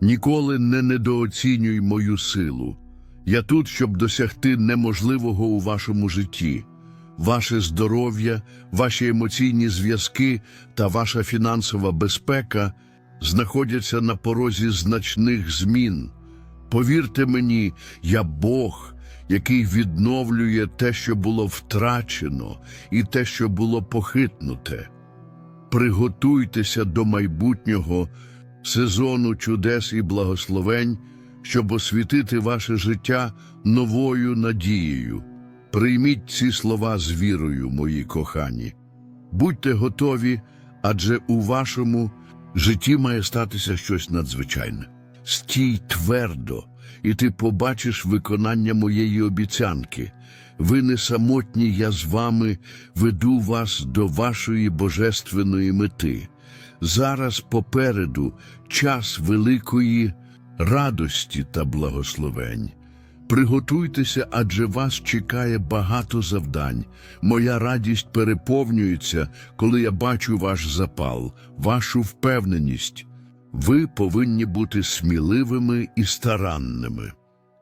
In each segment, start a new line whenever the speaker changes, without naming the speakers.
Ніколи не недооцінюй мою силу. Я тут, щоб досягти неможливого у вашому житті. Ваше здоров'я, ваші емоційні зв'язки та ваша фінансова безпека знаходяться на порозі значних змін. Повірте мені, я Бог, який відновлює те, що було втрачено, і те, що було похитнуте. Приготуйтеся до майбутнього сезону чудес і благословень, щоб освітити ваше життя новою надією. Прийміть ці слова з вірою, мої кохані. Будьте готові, адже у вашому житті має статися щось надзвичайне. Стій твердо, і ти побачиш виконання моєї обіцянки. Ви не самотні, я з вами веду вас до вашої божественної мети. Зараз попереду час великої радості та благословень. Приготуйтеся, адже вас чекає багато завдань. Моя радість переповнюється, коли я бачу ваш запал, вашу впевненість. Ви повинні бути сміливими і старанними.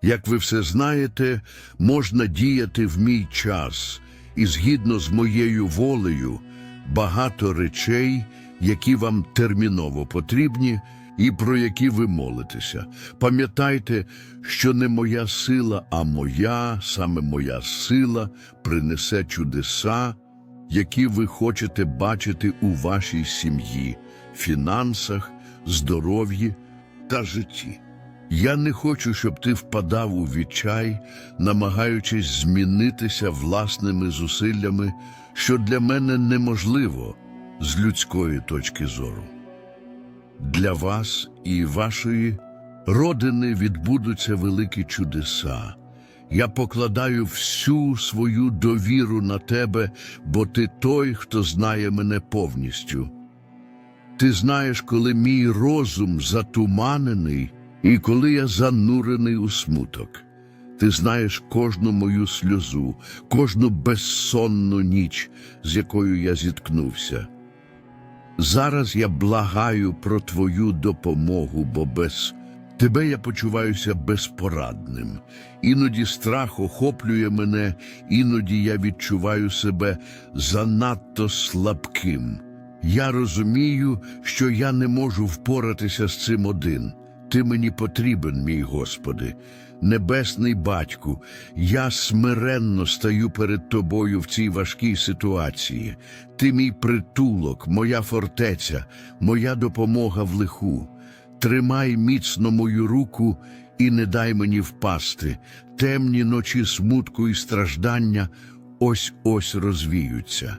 Як ви все знаєте, можна діяти в мій час, і згідно з моєю волею, багато речей, які вам терміново потрібні, і про які ви молитеся. Пам'ятайте, що не моя сила, а моя, саме моя сила принесе чудеса, які ви хочете бачити у вашій сім'ї, фінансах, здоров'ї та житті. Я не хочу, щоб ти впадав у відчай, намагаючись змінитися власними зусиллями, що для мене неможливо з людської точки зору. Для вас і вашої родини відбудуться великі чудеса. Я покладаю всю свою довіру на тебе, бо ти той, хто знає мене повністю. Ти знаєш, коли мій розум затуманений і коли я занурений у смуток. Ти знаєш кожну мою сльозу, кожну безсонну ніч, з якою я зіткнувся. Зараз я благаю про твою допомогу, бо без тебе я почуваюся безпорадним. Іноді страх охоплює мене, іноді я відчуваю себе занадто слабким. Я розумію, що я не можу впоратися з цим один. Ти мені потрібен, мій Господи, небесний батьку, я смиренно стаю перед тобою в цій важкій ситуації. Ти мій притулок, моя фортеця, моя допомога в лиху. Тримай міцно мою руку і не дай мені впасти. Темні ночі смутку і страждання ось ось розвіються.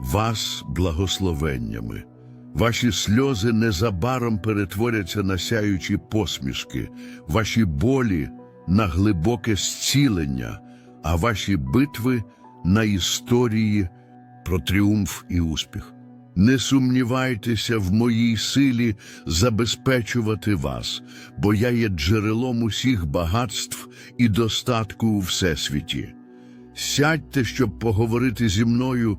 вас благословеннями. Ваші сльози незабаром перетворяться на сяючі посмішки, ваші болі на глибоке зцілення, а ваші битви на історії про тріумф і успіх. Не сумнівайтеся в моїй силі забезпечувати вас, бо я є джерелом усіх багатств і достатку у всесвіті. Сядьте, щоб поговорити зі мною,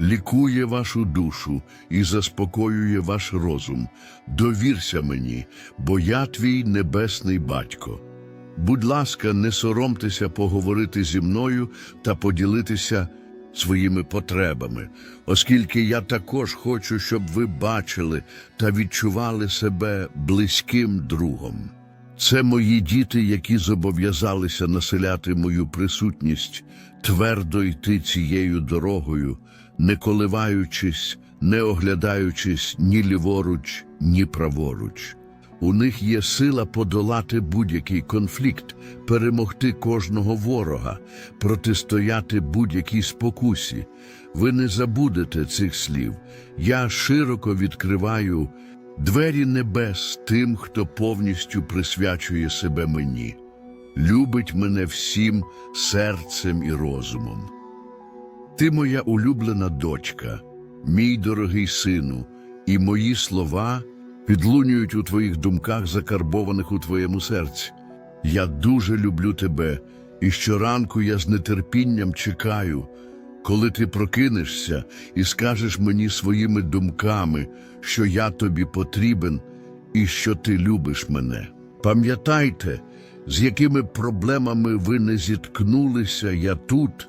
лікує вашу душу і заспокоює ваш розум. Довірся мені, бо я твій небесний батько. Будь ласка, не соромтеся поговорити зі мною та поділитися своїми потребами, оскільки я також хочу, щоб ви бачили та відчували себе близьким другом. Це мої діти, які зобов'язалися населяти мою присутність, твердо йти цією дорогою, не коливаючись, не оглядаючись ні ліворуч, ні праворуч. У них є сила подолати будь-який конфлікт, перемогти кожного ворога, протистояти будь-якій спокусі. Ви не забудете цих слів. Я широко відкриваю двері небес тим, хто повністю присвячує себе мені, любить мене всім серцем і розумом. Ти моя улюблена дочка, мій дорогий сину, і мої слова підлунюють у твоїх думках, закарбованих у твоєму серці. Я дуже люблю тебе, і щоранку я з нетерпінням чекаю, коли ти прокинешся і скажеш мені своїми думками, що я тобі потрібен і що ти любиш мене. Пам'ятайте, з якими проблемами ви не зіткнулися, я тут,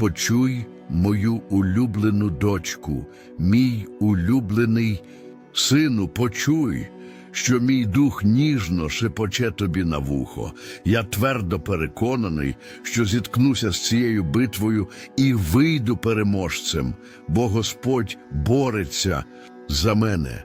Почуй мою улюблену дочку, мій улюблений сину, почуй, що мій дух ніжно шепоче тобі на вухо. Я твердо переконаний, що зіткнуся з цією битвою і вийду переможцем, бо Господь бореться за мене.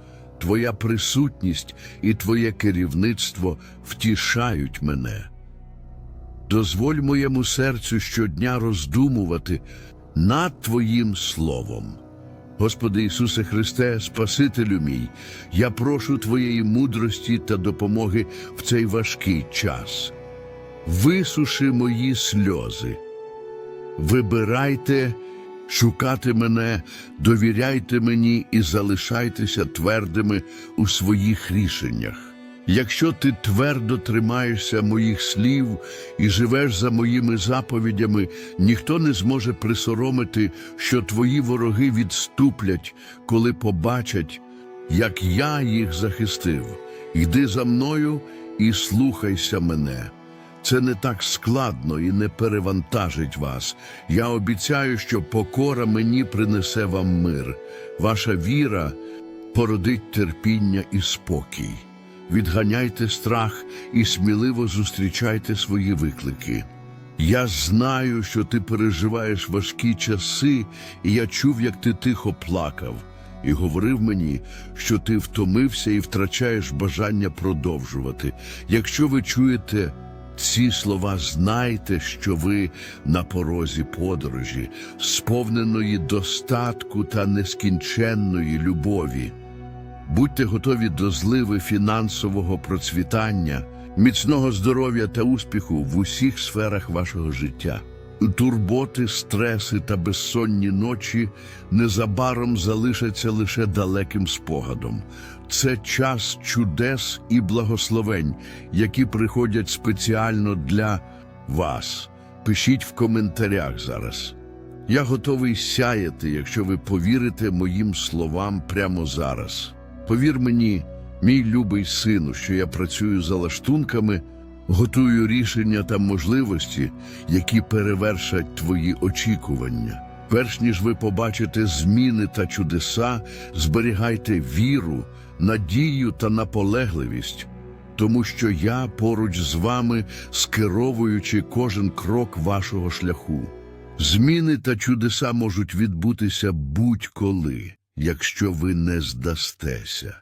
Твоя присутність і твоє керівництво втішають мене. Дозволь моєму серцю щодня роздумувати над Твоїм Словом. Господи Ісусе Христе, Спасителю мій, я прошу Твоєї мудрості та допомоги в цей важкий час. Висуши мої сльози. Вибирайте шукати мене, довіряйте мені і залишайтеся твердими у своїх рішеннях. Якщо ти твердо тримаєшся моїх слів і живеш за моїми заповідями, ніхто не зможе присоромити, що твої вороги відступлять, коли побачать, як я їх захистив. Йди за мною і слухайся мене. Це не так складно і не перевантажить вас. Я обіцяю, що покора мені принесе вам мир. Ваша віра породить терпіння і спокій. Відганяйте страх і сміливо зустрічайте свої виклики. Я знаю, що ти переживаєш важкі часи, і я чув, як ти тихо плакав, і говорив мені, що ти втомився і втрачаєш бажання продовжувати. Якщо ви чуєте ці слова, знайте, що ви на порозі подорожі, сповненої достатку та нескінченної любові. Будьте готові до зливи фінансового процвітання, міцного здоров'я та успіху в усіх сферах вашого життя. Турботи, стреси та безсонні ночі незабаром залишаться лише далеким спогадом. Це час чудес і благословень, які приходять спеціально для вас. Пишіть в коментарях зараз. Я готовий сяяти, якщо ви повірите моїм словам прямо зараз. Повір мені, мій любий сину, що я працюю за лаштунками Готую рішення та можливості, які перевершать твої очікування. Перш ніж ви побачите зміни та чудеса, зберігайте віру, надію та наполегливість, тому що я поруч з вами, скеровуючи кожен крок вашого шляху. Зміни та чудеса можуть відбутися будь-коли, якщо ви не здастеся.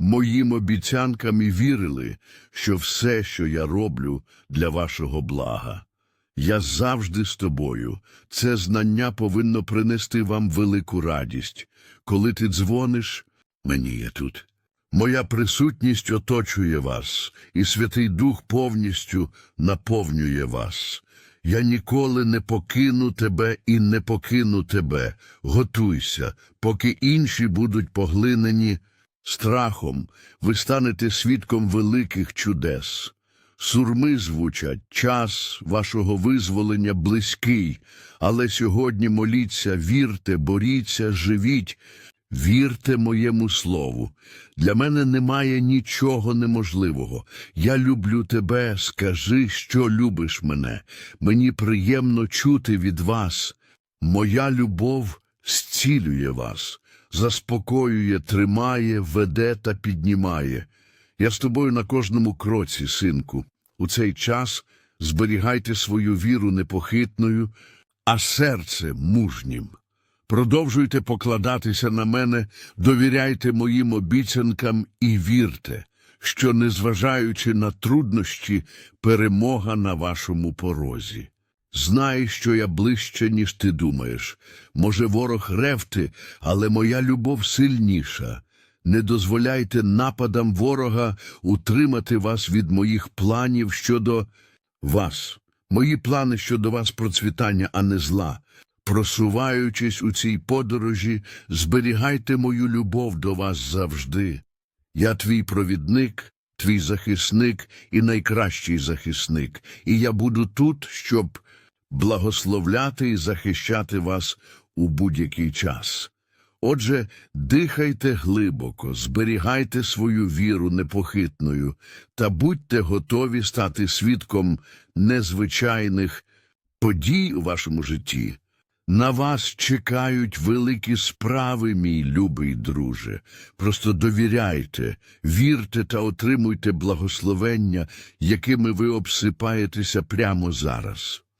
моїм обіцянкам і вірили, що все, що я роблю, для вашого блага. Я завжди з тобою. Це знання повинно принести вам велику радість. Коли ти дзвониш, мені є тут. Моя присутність оточує вас, і Святий Дух повністю наповнює вас. Я ніколи не покину тебе і не покину тебе. Готуйся, поки інші будуть поглинені страхом, ви станете свідком великих чудес. Сурми звучать, час вашого визволення близький, але сьогодні моліться, вірте, боріться, живіть, вірте моєму слову. Для мене немає нічого неможливого. Я люблю тебе, скажи, що любиш мене. Мені приємно чути від вас. Моя любов зцілює вас, заспокоює, тримає, веде та піднімає. Я з тобою на кожному кроці, синку. У цей час зберігайте свою віру непохитною, а серце мужнім. Продовжуйте покладатися на мене, довіряйте моїм обіцянкам і вірте, що, незважаючи на труднощі, перемога на вашому порозі. Знай, що я ближче, ніж ти думаєш. Може, ворог ревти, але моя любов сильніша. Не дозволяйте нападам ворога утримати вас від моїх планів щодо вас. Мої плани щодо вас процвітання, а не зла. Просуваючись у цій подорожі, зберігайте мою любов до вас завжди. Я твій провідник, твій захисник і найкращий захисник, і я буду тут, щоб благословляти і захищати вас у будь-який час. Отже, дихайте глибоко, зберігайте свою віру непохитною та будьте готові стати свідком незвичайних подій у вашому житті. На вас чекають великі справи, мій любий друже. Просто довіряйте, вірте та отримуйте благословення, якими ви обсипаєтеся прямо зараз.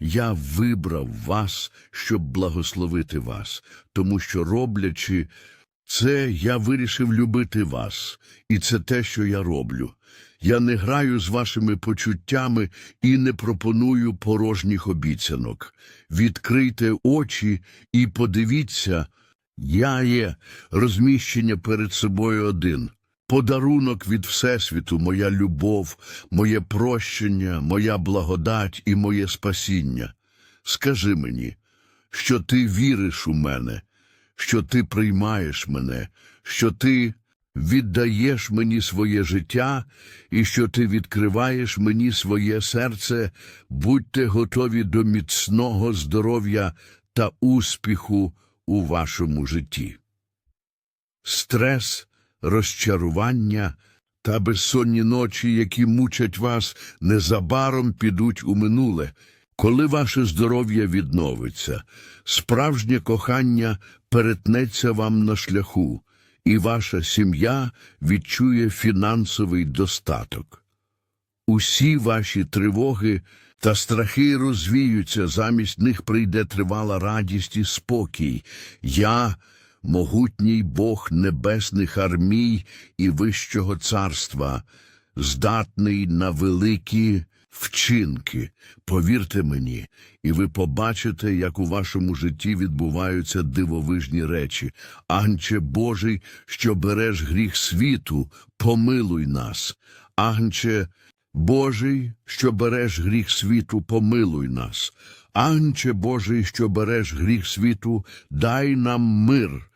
Я вибрав вас, щоб благословити вас, тому що, роблячи це, я вирішив любити вас, і це те, що я роблю. Я не граю з вашими почуттями і не пропоную порожніх обіцянок. Відкрийте очі і подивіться, я є розміщення перед собою один. Подарунок від Всесвіту, моя любов, моє прощення, моя благодать і моє спасіння. Скажи мені, що ти віриш у мене, що ти приймаєш мене, що ти віддаєш мені своє життя і що ти відкриваєш мені своє серце, будьте готові до міцного здоров'я та успіху у вашому житті. Стрес, розчарування та безсонні ночі, які мучать вас, незабаром підуть у минуле. Коли ваше здоров'я відновиться, справжнє кохання перетнеться вам на шляху, і ваша сім'я відчує фінансовий достаток. Усі ваші тривоги та страхи розвіються, замість них прийде тривала радість і спокій. Я, могутній Бог небесних армій і вищого царства, здатний на великі вчинки. Повірте мені, і ви побачите, як у вашому житті відбуваються дивовижні речі. Анче Божий, що береш гріх світу, помилуй нас. Анче Божий, що береш гріх світу, помилуй нас. Анче Божий, що береш гріх світу, дай нам мир.